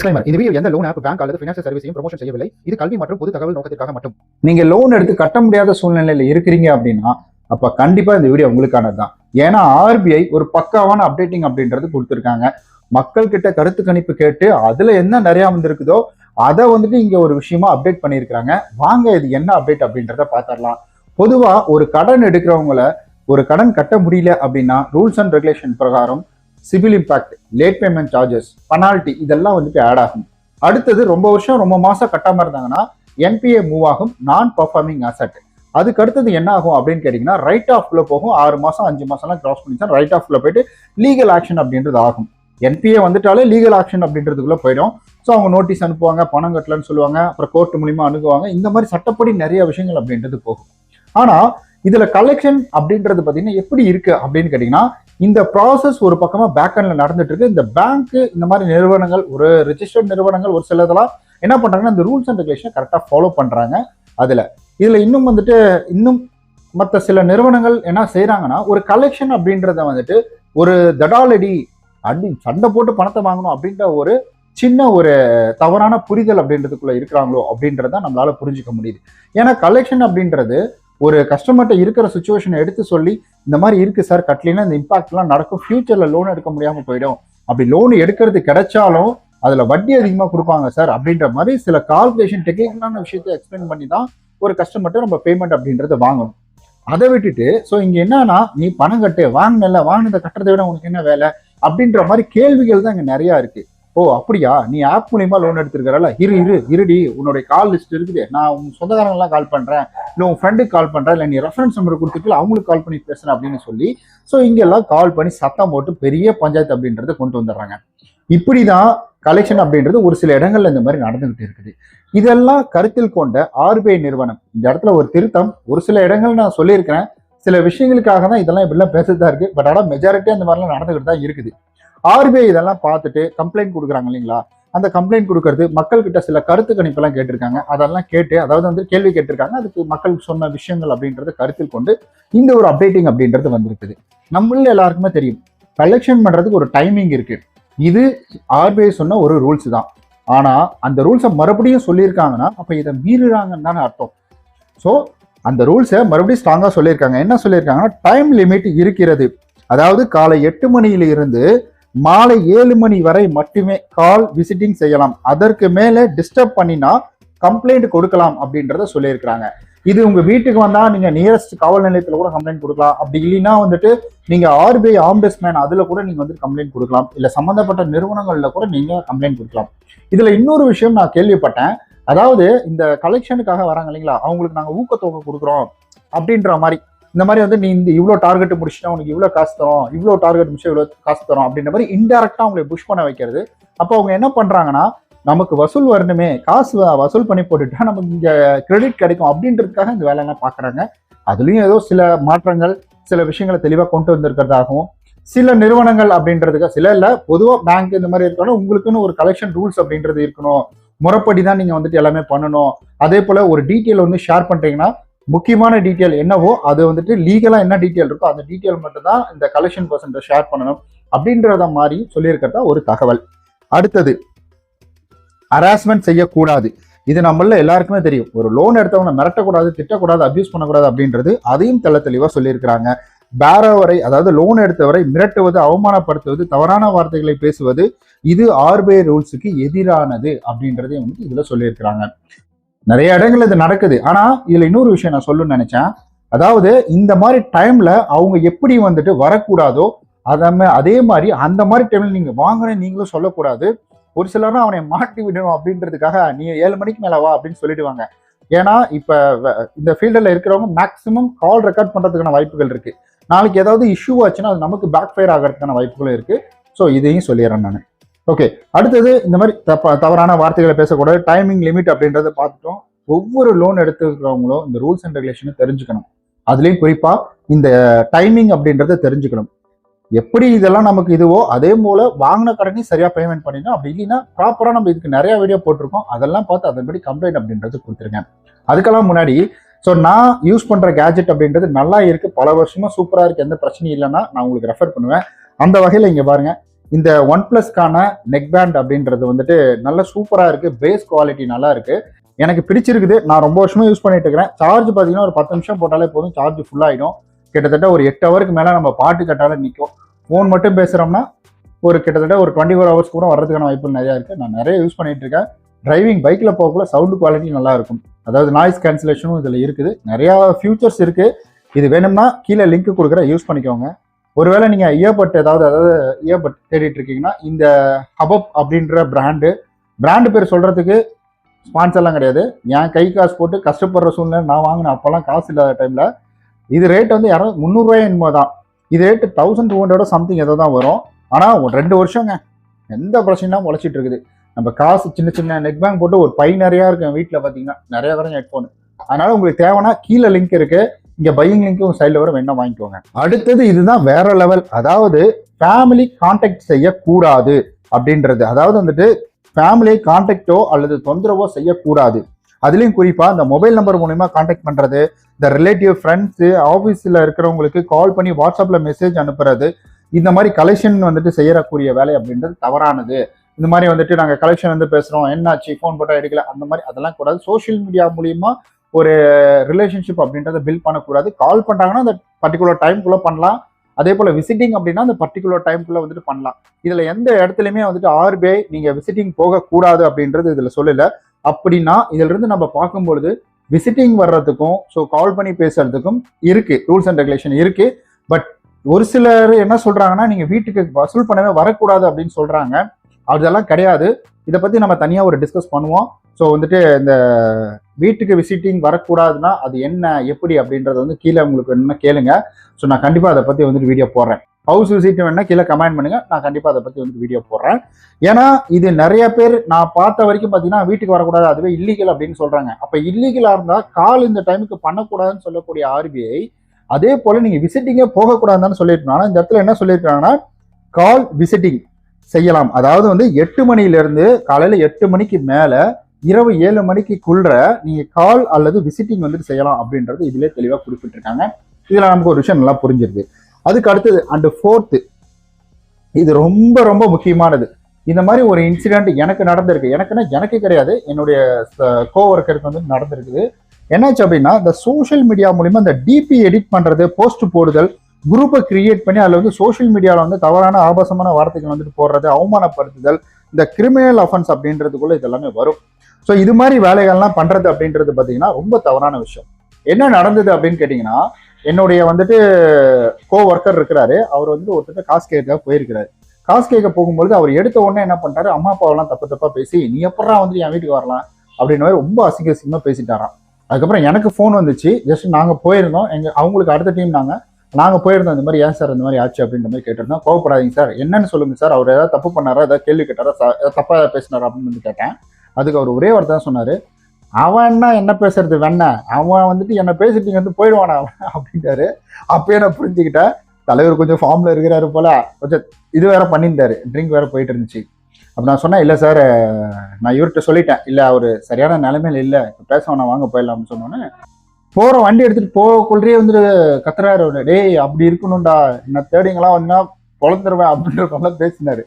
Disclaimer இந்த video எந்த loan app bank அல்லது ஃபினான்ஷியல் சர்வீஸையும் ப்ரொமோஷன் செய்யவில்லை. இது கல்வி மற்றும் பொது தகவல் நோக்கத்திற்காக மட்டும். நீங்க லோன் எடுத்து கட்ட முடியாத சூழ்நிலையில இருக்கிறீங்க அப்படின்னா அப்ப கண்டிப்பா இந்த வீடியோ உங்களுக்கானது தான் ஏன்னா ஆர்பிஐ ஒரு பக்காவான அப்டேட்டிங் அப்படின்றது கொடுத்துருக்காங்க. மக்கள் கிட்ட கருத்து கணிப்பு கேட்டு அதுல என்ன நிறைய வந்திருக்குதோ அதை வந்துட்டு இங்க ஒரு விஷயமா அப்டேட் பண்ணியிருக்காங்க வாங்க இது என்ன அப்டேட் அப்படின்றத பார்த்துடலாம். பொதுவா ஒரு கடன் எடுக்கிறவங்கள ஒரு கடன் கட்ட முடியல அப்படின்னா ரூல்ஸ் அண்ட் ரெகுலேஷன் பிரகாரம் civil impact late payment charges penalty இதெல்லாம் வந்துட்டு ஆட் ஆகும். அடுத்தது ரொம்ப வருஷம் ரொம்ப மாசம் கட்டாம இருந்தாங்கன்னா என்பிஏ மூவ் ஆகும் நான் பர்ஃபார்மிங் அசட் அதுக்கு அடுத்தது என்ன ஆகும் அப்படின்னு கேட்டிங்கன்னா ரைட் ஆஃப்ல போகும் ஆறு மாசம் அஞ்சு மாசம்லாம் கிராஸ் பண்ணிச்சா ரைட் ஆஃப்ல போயிட்டு லீகல் ஆக்ஷன் அப்படின்றது ஆகும். என்பிஏ வந்துட்டாலே லீகல் ஆக்ஷன் அப்படின்றதுக்குள்ள போயிடும். ஸோ அவங்க நோட்டீஸ் அனுப்புவாங்க பணம் கட்டலன்னு சொல்லுவாங்க அப்புறம் கோர்ட் மூலிமா அணுகுவாங்க இந்த மாதிரி சட்டப்படி நிறைய விஷயங்கள் அப்படின்றது போகும். ஆனால் இதில் கலெக்ஷன் அப்படின்றது பார்த்தீங்கன்னா எப்படி இருக்குது அப்படின்னு கேட்டிங்கன்னா இந்த ப்ராசஸ் ஒரு பக்கமாக பேக் நடந்துட்டு இருக்கு இந்த பேங்க் இந்த மாதிரி நிறுவனங்கள் ஒரு ரிஜிஸ்டர்ட் நிறுவனங்கள் ஒரு சிலதெல்லாம் என்ன பண்ணுறாங்கன்னா இந்த ரூல்ஸ் அண்ட் ரெகுலேஷன் கரெக்டாக ஃபாலோ பண்ணுறாங்க அதில். இதில் இன்னும் வந்துட்டு இன்னும் மற்ற சில நிறுவனங்கள் என்ன செய்கிறாங்கன்னா ஒரு கலெக்ஷன் அப்படின்றத வந்துட்டு ஒரு தடாலடி அடி சண்டை போட்டு பணத்தை வாங்கணும் அப்படின்ற ஒரு சின்ன ஒரு தவறான புரிதல் அப்படின்றதுக்குள்ள இருக்கிறாங்களோ அப்படின்றத நம்மளால புரிஞ்சுக்க முடியுது. ஏன்னா கலெக்ஷன் அப்படின்றது ஒரு கஸ்டமர்கிட்ட இருக்கிற சுச்சுவேஷனை எடுத்து சொல்லி இந்த மாதிரி இருக்கு சார் கட்டலினா இந்த இம்பாக்ட்லாம் நடக்கும். ஃபியூச்சர்ல லோன் எடுக்க முடியாம போயிடும். அப்படி லோன் எடுக்கிறது கிடைச்சாலும் அதுல வட்டி அதிகமாக கொடுப்பாங்க சார். அப்படின்ற மாதிரி சில கால்குலேஷன் டெக்னிக்கலான விஷயத்தை எக்ஸ்பிளைன் பண்ணி தான் ஒரு கஸ்டமர்கிட்ட நம்ம பேமெண்ட் அப்படின்றத வாங்கணும். அதை விட்டுட்டு ஸோ இங்கே என்னன்னா நீ பணம் கட்டு வாங்கினல வாங்கினதை கட்டுறதை விட உனக்கு என்ன வேலை? அப்படின்ற மாதிரி கேள்விகள் தான் இங்கே நிறையா இருக்குது ஓ அப்படியா? நீ ஆப் மூலியமா லோன் எடுத்திருக்கிறல இரு இரு இருடி. உன்னுடைய கால் லிஸ்ட் இருக்குது. நான் உன் சொந்தக்காரங்களாம் கால் பண்றேன். இல்லை உன் ஃப்ரெண்டுக்கு கால் பண்றேன். இல்லை நீ ரெஃபரன்ஸ் நம்பர் கொடுத்துட்டு அவங்களுக்கு கால் பண்ணி பேசுறேன் அப்படின்னு சொல்லி ஸோ இங்கெல்லாம் கால் பண்ணி சத்தம் போட்டு பெரிய பஞ்சாயத்து அப்படின்றத கொண்டு வந்துடுறாங்க. இப்படிதான் கலெக்ஷன் அப்படின்றது ஒரு சில இடங்கள்ல இந்த மாதிரி நடந்துகிட்டு இருக்குது. இதெல்லாம் கருத்தில் கொண்ட ஆர்பிஐ நிறுவனம். இந்த இடத்துல ஒரு திருத்தம். ஒரு சில இடங்கள் நான் சொல்லியிருக்கிறேன். சில விஷயங்களுக்காக தான் இதெல்லாம் இப்படிலாம் பேசுறதா இருக்கு. பட் ஆனால் மெஜாரிட்டி அந்த மாதிரிலாம் நடந்துகிட்டு தான் இருக்குது. ஆர்பிஐ இதெல்லாம் பார்த்துட்டு கம்ப்ளைண்ட் கொடுக்குறாங்க இல்லைங்களா? அந்த கம்ப்ளைண்ட் கொடுக்கறது மக்கள் கிட்ட சில கருத்து கணிப்பெல்லாம் கேட்டிருக்காங்க. அதெல்லாம் கேட்டு அதாவது வந்து கேள்வி கேட்டிருக்காங்க. அதுக்கு மக்கள் சொன்ன விஷயங்கள் அப்படின்றத கருத்தில் கொண்டு இந்த ஒரு அப்டேட்டிங் அப்படின்றது வந்திருக்குது. நம்மள எல்லாருக்குமே தெரியும். கலெக்ஷன் பண்றதுக்கு ஒரு டைமிங் இருக்கு. இது ஆர்பிஐ சொன்ன ஒரு ரூல்ஸ் தான். ஆனா அந்த ரூல்ஸை மறுபடியும் சொல்லியிருக்காங்கன்னா அப்ப இதை மீறுறாங்கன்னு தானே அர்த்தம். ஸோ அந்த ரூல்ஸை மறுபடியும் ஸ்ட்ராங்காக சொல்லியிருக்காங்க. என்ன சொல்லியிருக்காங்கன்னா டைம் லிமிட் இருக்கிறது. அதாவது காலை எட்டு மணியில இருந்து மாலை ஏழு மணி வரை மட்டுமே கால் விசிட்டிங் செய்யலாம். அதற்கு மேலே டிஸ்டர்ப் பண்ணினா கம்ப்ளைண்ட் கொடுக்கலாம் அப்படின்றத சொல்லியிருக்கிறாங்க. இது உங்க வீட்டுக்கு வந்தா நீங்க நியரஸ்ட் காவல் நிலையத்துல கூட கம்ப்ளைண்ட் கொடுக்கலாம். அப்படி இல்லைன்னா வந்துட்டு நீங்க ஆர்பிஐ ஆம்பஸ்மேன் அதுல கூட நீங்க வந்து கம்ப்ளைண்ட் கொடுக்கலாம். இல்ல சம்பந்தப்பட்ட நிறுவனங்கள்ல கூட நீங்க கம்ப்ளைண்ட் கொடுக்கலாம். இதுல இன்னொரு விஷயம் நான் கேள்விப்பட்டேன். அதாவது இந்த கலெக்ஷனுக்காக வராங்க இல்லைங்களா? அவங்களுக்கு நாங்க ஊக்கத்தொகை கொடுக்குறோம் அப்படின்ற மாதிரி. இந்த மாதிரி வந்து நீ இந்த இவ்வளோ டார்கெட் முடிச்சுட்டா உனக்கு இவ்வளோ காசு தரோம் இவ்வளோ டார்கெட் முடிச்சு இவ்வளோ காசு தரோம் அப்படின்ற மாதிரி இன்டெரக்டாக அவங்களை புஷ் பண்ண வைக்கிறது. அப்போ அவங்க என்ன பண்ணுறாங்கன்னா நமக்கு வசூல் வரணுமே காசு வ- வசூல் பண்ணி போட்டுட்டா நமக்கு இங்கே கிரெடிட் கிடைக்கும் அப்படின்றதுக்காக இந்த வேலையெல்லாம் பார்க்குறாங்க அதுலேயும் ஏதோ சில மாற்றங்கள் சில விஷயங்களை தெளிவாக கொண்டு வந்திருக்கிறதாகவும் சில நிறுவனங்கள் அப்படின்றதுக்கு சில இல்லை பொதுவாக பேங்க் இந்த மாதிரி இருக்கணும் உங்களுக்குன்னு ஒரு கலெக்ஷன் ரூல்ஸ் அப்படின்றது இருக்கணும். முறைப்படி தான் நீங்கள் வந்துட்டு எல்லாமே பண்ணணும். அதே போல் ஒரு டீட்டெயில் வந்து ஷேர் பண்ணுறீங்கன்னா முக்கியமான டீட்டெயில் என்னவோ அது வந்துட்டு லீகலாக என்ன டீட்டெயில் இருக்கோ அந்த டீட்டெயில் மட்டும்தான் இந்த கலெக்ஷன் பர்சன்ட்டை ஷேர் பண்ணணும் அப்படின்றத மாதிரி சொல்லியிருக்கிறதா ஒரு தகவல். அடுத்தது ஹராஸ்மெண்ட் செய்யக்கூடாது. இது நம்மள எல்லாருக்குமே தெரியும். ஒரு லோன் எடுத்தவங்க மிரட்டக்கூடாது திட்டக்கூடாது அப்யூஸ் பண்ணக்கூடாது அப்படின்றது அதையும் தெள்ள தெளிவாக சொல்லியிருக்கிறாங்க. பேரவரை அதாவது லோன் எடுத்தவரை மிரட்டுவது அவமானப்படுத்துவது தவறான வார்த்தைகளை பேசுவது இது ஆர்பிஐ ரூல்ஸுக்கு எதிரானது அப்படின்றதையும் வந்து இதில் சொல்லியிருக்கிறாங்க. நிறைய இடங்கள்ல இது நடக்குது. ஆனா இதுல இன்னொரு விஷயம் நான் சொல்லணும்னு நினைச்சேன். அதாவது இந்த மாதிரி டைம்ல அவங்க எப்படி வந்துட்டு வரக்கூடாதோ அதை அதே மாதிரி அந்த மாதிரி டைம்ல நீங்க வாங்குறேன் நீங்களும் சொல்லக்கூடாது. ஒரு சிலரும் அவனை மாட்டி விடணும் அப்படின்றதுக்காக நீ ஏழு மணிக்கு மேல வா அப்படின்னு சொல்லிடுவாங்க. ஏன்னா இப்ப வ- இந்த ஃபீல்டில் இருக்கிறவங்க மேக்சிமம் கால் ரெக்கார்ட் பண்றதுக்கான வாய்ப்புகள் இருக்கு. நாளைக்கு ஏதாவது இஷ்யூ ஆச்சுன்னா அது நமக்கு பேக் ஃபயர் ஆகிறதுக்கான வாய்ப்புகளும் இருக்கு. ஸோ இதையும் சொல்லிடுறேன் நான். ஓகே அடுத்தது இந்த மாதிரி தப்ப தவறான வார்த்தைகளை பேசக்கூடாது. டைமிங் லிமிட் அப்படின்றத பார்த்துட்டோம். ஒவ்வொரு லோன் எடுத்துக்கிறவங்களும் இந்த ரூல்ஸ் அண்ட் ரெகுலேஷனை தெரிஞ்சுக்கணும். அதுலேயும் குறிப்பாக இந்த டைமிங் அப்படின்றத தெரிஞ்சுக்கணும். எப்படி இதெல்லாம் நமக்கு இதுவோ அதே போல வாங்கின கடனையும் சரியாக பேமெண்ட் பண்ணிடணும் அப்படி இல்லைன்னா ப்ராப்பராக நம்ம இதுக்கு நிறைய வீடியோ போட்டிருக்கோம். அதெல்லாம் பார்த்து அதன்படி கம்ப்ளைண்ட் அப்படின்றது கொடுத்துருங்க. அதுக்கெல்லாம் முன்னாடி ஸோ நான் யூஸ் பண்ணுற கேஜெட் அப்படின்றது நல்லா இருக்குது பல வருஷமாக சூப்பராக இருக்குது எந்த பிரச்சனையும் இல்லைன்னா நான் உங்களுக்கு ரெஃபர் பண்ணுவேன். அந்த வகையில் இங்கே பாருங்கள் இந்த ஒன் பிளஸ்க்கான நெக் பேண்ட் அப்படின்றது வந்துட்டு நல்ல சூப்பராக இருக்குது பேஸ் குவாலிட்டி நல்லா இருக்குது எனக்கு பிடிச்சிருக்குது. நான் ரொம்ப வருஷமாக யூஸ் பண்ணிட்டு இருக்கிறேன். சார்ஜ் பார்த்தீங்கன்னா ஒரு பத்து நிமிஷம் போட்டாலே போதும். சார்ஜ் ஃபுல்லாகிடும் கிட்டத்தட்ட ஒரு எட்டு ஹவருக்கு மேலே நம்ம பாட்டு கட்டால நிற்கும் ஃபோன் மட்டும் பேசுகிறோம்னா ஒரு கிட்டத்தட்ட ஒரு டுவெண்ட்டி ஃபோர் ஹவர்ஸ் கூட வரதுக்கான வாய்ப்பு நிறையா இருக்குது நான் நிறைய யூஸ் பண்ணிட்டு இருக்கேன். டிரைவிங் பைக்கில் போகக்குள்ள சவுண்டு குவாலிட்டி நல்லா இருக்கும். அதாவது நாய்ஸ் கேன்சலேஷனும் இதில் இருக்குது. நிறையா ஃபியூச்சர்ஸ் இருக்குது இது வேணும்னா கீழே லிங்க் கொடுக்குற யூஸ் பண்ணிக்கோங்க. ஒருவேளை நீங்கள் இயர்பட் ஏதாவது அதாவது இயர்பட் தேடிட்டு இருக்கீங்கன்னா இந்த ஹபப் அப்படின்ற பிராண்டு பிராண்டு பேர் சொல்கிறதுக்கு ஸ்பான்சர்லாம் கிடையாது. என் கை காசு போட்டு கஷ்டப்படுற சூழ்நிலை நான் வாங்கினேன். அப்போல்லாம் காசு இல்லாத டைமில் இது ரேட் வந்து யாரும் முந்நூறுரூவாய் என்னமோ தான். இது ரேட்டு தௌசண்ட் டூ ஹண்ட்ரடோ சம்திங் ஏதோ தான் வரும். ஆனால் ஒரு ரெண்டு வருஷங்க. எந்த பிரச்சனையும் உழைச்சிட்டு இருக்குது நம்ம காசு சின்ன சின்ன நெட் பேங்க் போட்டு ஒரு பை நிறையா இருக்கும் வீட்டில் பார்த்தீங்கன்னா நிறையா வரும் ஹெட்ஃபோன் அதனால் உங்களுக்கு தேவைன்னா கீழே லிங்க் இருக்குது இங்க பையிங் லிங்க்கும் சைடில் வர வேணா வாங்கிக்கோங்க. அடுத்தது இதுதான் வேற லெவல் அதாவது ஃபேமிலி கான்டாக்ட் செய்யக்கூடாது அப்படின்றது. அதாவது வந்துட்டு ஃபேமிலியை கான்டாக்டோ அல்லது தொந்தரவோ செய்யக்கூடாது. அதுலேயும் குறிப்பாக இந்த மொபைல் நம்பர் மூலிமா காண்டாக்ட் பண்ணுறது இந்த ரிலேட்டிவ் ஃப்ரெண்ட்ஸு ஆஃபீஸில் இருக்கிறவங்களுக்கு கால் பண்ணி வாட்ஸ்அப்பில் மெசேஜ் அனுப்புறது இந்த மாதிரி கலெக்ஷன் வந்துட்டு செய்யறக்கூடிய வேலை அப்படின்றது தவறானது. இந்த மாதிரி வந்துட்டு நாங்கள் கலெக்ஷன் வந்து பேசுகிறோம் என்னாச்சு ஃபோன் போட்டால் எடுக்கல அந்த மாதிரி அதெல்லாம் கூடாது. சோஷியல் மீடியா மூலியமாக ஒரு ரிலேஷன்ஷிப் அப்படின்றத பில்ட் பண்ணக்கூடாது. கால் பண்ணுறாங்கன்னா அந்த பர்டிகுலர் டைம்குள்ளே பண்ணலாம். அதே போல் விசிட்டிங் அப்படின்னா அந்த பர்டிகுலர் டைம்குள்ளே வந்துட்டு பண்ணலாம். இதில் எந்த இடத்துலையுமே வந்துட்டு ஆர்பிஐ நீங்கள் விசிட்டிங் போகக்கூடாது அப்படின்றது இதில் சொல்லலை. அப்படின்னா இதிலிருந்து நம்ம பார்க்கும்பொழுது விசிட்டிங் வர்றதுக்கும் ஸோ கால் பண்ணி பேசுறதுக்கும் இருக்குது ரூல்ஸ் அண்ட் ரெகுலேஷன் இருக்குது பட் ஒரு சிலர் என்ன சொல்கிறாங்கன்னா நீங்கள் வீட்டுக்கு வசூல் பண்ணவே வரக்கூடாது அப்படின்னு சொல்கிறாங்க அதெல்லாம் கிடையாது. இதை பற்றி நம்ம தனியாக ஒரு டிஸ்கஸ் பண்ணுவோம். ஸோ வந்துட்டு இந்த வீட்டுக்கு விசிட்டிங் வரக்கூடாதுன்னா அது என்ன எப்படி அப்படின்றத வந்து கீழே உங்களுக்கு என்ன கேளுங்க. ஸோ நான் கண்டிப்பாக அதை பற்றி வந்துட்டு வீடியோ போடுறேன். ஹவுஸ் விசிட் வேணா கீழே கமெண்ட் பண்ணுங்க. நான் கண்டிப்பாக அதை பற்றி வந்து வீடியோ போடுறேன். ஏன்னா இது நிறைய பேர் நான் பார்த்த வரைக்கும் பார்த்தீங்கன்னா வீட்டுக்கு வரக்கூடாது அதுவே இல்லீகல் அப்படின்னு சொல்கிறாங்க அப்போ இல்லீகலாக இருந்தால் கால் இந்த டைமுக்கு பண்ணக்கூடாதுன்னு சொல்லக்கூடிய ஆர்பிஐ அதே போல் நீங்கள் விசிட்டிங்கே போகக்கூடாதுன்னு சொல்லியிருக்கணும் இந்த இடத்துல என்ன சொல்லியிருக்காங்கன்னா கால் விசிட்டிங் செய்யலாம். அதாவது வந்து எட்டு மணிலேருந்து காலையில் எட்டு மணிக்கு மேலே இரவு ஏழு மணிக்குள்ள நீங்க கால் அல்லது விசிட்டிங் வந்துட்டு செய்யலாம் அப்படின்றது இதுல தெளிவா குறிப்பிட்டிருக்காங்க. இதுல நமக்கு ஒரு விஷயம் நல்லா புரிஞ்சிருது. அதுக்கு அடுத்தது அண்ட் ஃபோர்த்து இது ரொம்ப ரொம்ப முக்கியமானது. இந்த மாதிரி ஒரு இன்சிடென்ட் எனக்கு நடந்திருக்கு. எனக்குன்னா எனக்கு கிடையாது. என்னுடைய கோஒர்க்கருக்கு வந்து நடந்திருக்குது. என்னாச்சு அப்படின்னா இந்த சோஷியல் மீடியா மூலிமா இந்த டிபி எடிட் பண்ணுறது போஸ்ட் போடுதல் குரூப்பை கிரியேட் பண்ணி அதில் வந்து சோஷியல் மீடியாவில் வந்து தவறான ஆபாசமான வார்த்தைகள் வந்துட்டு போடுறது அவமானப்படுத்துதல் இந்த கிரிமினல் அஃபென்ஸ் அப்படின்றதுக்குள்ள இதெல்லாமே வரும். ஸோ இது மாதிரி வேலைகள்லாம் பண்ணுறது அப்படின்றது பார்த்தீங்கன்னா ரொம்ப தவறான விஷயம். என்ன நடந்தது அப்படின்னு கேட்டிங்கன்னா என்னுடைய வந்துட்டு கோ ஒர்க்கர் இருக்கிறாரு. அவர் வந்துட்டு ஒருத்தர் காசு கேட்க போயிருக்கிறாரு. காசு கேட்க போகும்பொழுது அவர் எடுத்த உடனே என்ன பண்ணிட்டாரு? அம்மா அப்பாவெல்லாம் தப்பு தப்பாக பேசி நீ எப்படா வந்து என் வீட்டுக்கு வரலாம்? அப்படின்னு ரொம்ப அசிங்க அசிங்கமா பேசிட்டாராம். அதுக்கப்புறம் எனக்கு ஃபோன் வந்துச்சு. ஜஸ்ட் நாங்கள் போயிருந்தோம். எங்கள் அவங்களுக்கு அடுத்த டீம் நாங்கள் நாங்கள் போயிருந்தோம். இந்த மாதிரி ஏன் சார் இந்த மாதிரி ஆச்சு? அப்படின்ற மாதிரி கேட்டிருந்தோம். கோவப்படாதீங்க சார். என்னன்னு சொல்லுங்கள் சார். அவர் ஏதாவது தப்பு பண்ணாரா? ஏதாவது கேள்வி கேட்டாரா? தப்பாக பேசினாரா? அப்படின்னு வந்து கேட்டேன். அதுக்கு அவர் ஒரே வார்த்தை தான் சொன்னார். அவன் என்ன என்ன பேசுறது வெண்ண? அவன் வந்துட்டு என்ன பேசிட்டு இங்கே வந்து போயிடுவானா அவன் அப்படின்ட்டாரு. அப்பயே நான் புரிஞ்சுக்கிட்டேன். தலைவர் கொஞ்சம் ஃபார்மில் இருக்கிறாரு போல கொஞ்சம் இது வேற பண்ணியிருந்தாரு. ட்ரிங்க் வேற போயிட்டு இருந்துச்சு. அப்போ நான் சொன்னேன் இல்லை சார் நான் இவர்கிட்ட சொல்லிட்டேன். இல்லை அவர் சரியான நிலைமையில் இல்லை. பேச வேணாம் வாங்க போயிடலாம்னு சொன்னோன்னே போகிற வண்டி எடுத்துகிட்டு போகக்குள்ளே வந்துட்டு கத்துறாரு டேய் அப்படி இருக்கணும்டா. என்ன தேடிங்களாம் வந்தா பொழந்துருவேன் அப்படின்ற மாதிரிலாம் பேசினாரு.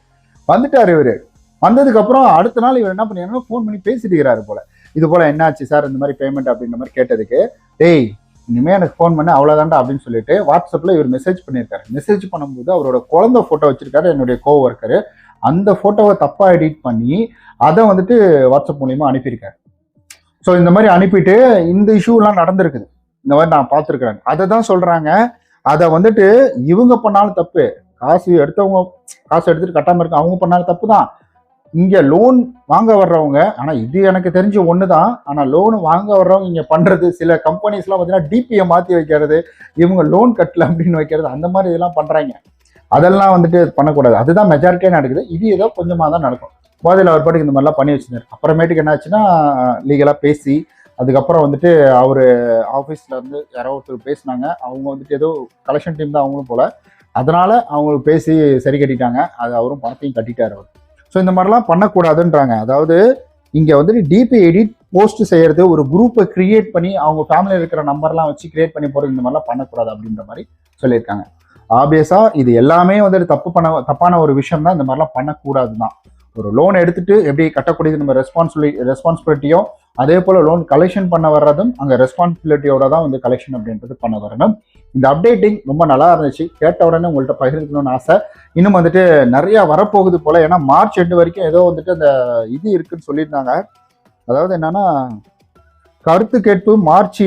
வந்துட்டார் இவர். வந்ததுக்கு அப்புறம் அடுத்த நாள் இவர் என்ன பண்ணிருக்காருன்னா ஃபோன் பண்ணி பேசிட்டு இருக்கிறாரு போல. இது போல என்னாச்சு சார் இந்த மாதிரி பேமெண்ட் அப்படின்ற மாதிரி கேட்டதுக்கு டேய் இனிமே எனக்கு ஃபோன் பண்ண அவ்வளோதான்டா அப்படின்னு சொல்லிட்டு வாட்ஸ்அப்பில் இவர் மெசேஜ் பண்ணியிருக்காரு. மெசேஜ் பண்ணும்போது அவரோட குழந்த ஃபோட்டோ வச்சிருக்காரு என்னுடைய கோ ஒர்க்கரு அந்த ஃபோட்டோவை தப்பாக எடிட் பண்ணி அதை வந்துட்டு வாட்ஸ்அப் மூலியமாக அனுப்பியிருக்காரு. ஸோ இந்த மாதிரி அனுப்பிட்டு இந்த இஷ்யூலாம் நடந்திருக்குது. இந்த மாதிரி நான் பார்த்துருக்குறேன். அதை தான் சொல்கிறாங்க அதை வந்துட்டு இவங்க பண்ணாலும் தப்பு. காசு எடுத்தவங்க காசு எடுத்துட்டு கட்டாமல் இருக்க அவங்க பண்ணாலும் தப்பு தான். இங்கே லோன் வாங்க வர்றவங்க ஆனால் இது எனக்கு தெரிஞ்ச ஒன்று தான் ஆனால் லோன் வாங்க வர்றவங்க இங்கே பண்ணுறது சில கம்பெனிஸ்லாம் பார்த்தீங்கன்னா டிபியை மாற்றி வைக்கிறது இவங்க லோன் கட்டல அப்படின்னு வைக்கிறது அந்த மாதிரி இதெல்லாம் பண்ணுறாங்க அதெல்லாம் வந்துட்டு பண்ணக்கூடாது. அதுதான் மெஜாரிட்டியாக நடக்குது. இது ஏதோ கொஞ்சமாக தான் நடக்கும். போதையில் அவர் பாட்டுக்கு இந்த மாதிரிலாம் பண்ணி வச்சிருந்தாரு. அப்புறமேட்டுக்கு என்னாச்சுன்னா லீகலாக பேசி அதுக்கப்புறம் வந்துட்டு அவர் ஆஃபீஸில் இருந்து யாரோ ஒருத்தர் பேசினாங்க. அவங்க வந்துட்டு ஏதோ கலெக்ஷன் டீம் தான் அவங்களும் போல. அதனால் அவங்களுக்கு பேசி சரி கட்டிட்டாங்க. அது அவரும் பணத்தையும் கட்டிட்டார் அவர். ஸோ இந்த மாதிரிலாம் பண்ணக்கூடாதுன்றாங்க. அதாவது இங்கே வந்துட்டு டிபி எடிட் போஸ்ட் செய்யறது ஒரு குரூப்பை கிரியேட் பண்ணி அவங்க ஃபேமிலியில் இருக்கிற நம்பர்லாம் வச்சு கிரியேட் பண்ணி போகிறது இந்த மாதிரிலாம் பண்ணக்கூடாது அப்படின்ற மாதிரி சொல்லியிருக்காங்க. ஆப்வியஸாக இது எல்லாமே வந்துட்டு தப்பு பண்ண தப்பான ஒரு விஷயம் தான் இந்த மாதிரிலாம் பண்ணக்கூடாது தான் ஒரு லோன் எடுத்துட்டு எப்படி கட்டக்கூடியது நம்ம ரெஸ்பான்சிபிலிட்டி ரெஸ்பான்சிபிலிட்டியோ அதே போல லோன் கலெக்ஷன் பண்ண வர்றதும் அங்க ரெஸ்பான்சிபிலிட்டியோட தான் வந்து கலெக்ஷன் அப்படின்றது பண்ண வரணும். இந்த அப்டேட்டிங் ரொம்ப நல்லா இருந்துச்சு. கேட்ட உடனே உங்கள்கிட்ட பகிர்ந்துக்கணும்னு ஆசை. இன்னும் வந்துட்டு நிறைய வரப்போகுது போல. ஏன்னா மார்ச் எண்டு வரைக்கும் ஏதோ வந்துட்டு அந்த இது இருக்குன்னு சொல்லியிருந்தாங்க. அதாவது என்னன்னா கருத்து கேட்பு மார்ச்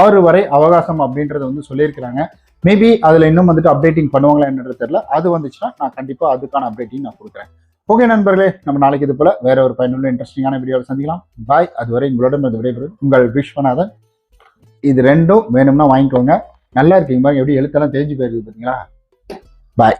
ஆறு வரை அவகாசம் அப்படின்றத வந்து சொல்லியிருக்கிறாங்க. மேபி அதுல இன்னும் வந்துட்டு அப்டேட்டிங் பண்ணுவாங்களா என்னன்றது தெரியல. அது வந்துச்சுன்னா நான் கண்டிப்பா அதுக்கான அப்டேட்டிங் நான் கொடுக்குறேன். ஓகே நண்பர்களே நம்ம நாளைக்கு இது போல வேற ஒரு பயனுள்ள இன்ட்ரெஸ்டிங்கான வீடியோவில் சந்திக்கலாம். பாய் அதுவரை உங்களோட விடைபெறும் உங்கள் பண்ணாத இது ரெண்டும் வேணும்னா வாங்கிக்கோங்க. நல்லா இருக்கீங்க பாருங்க. எப்படி எழுத்தெல்லாம் தேஞ்சு போயிருக்குது பார்த்தீங்களா பாய்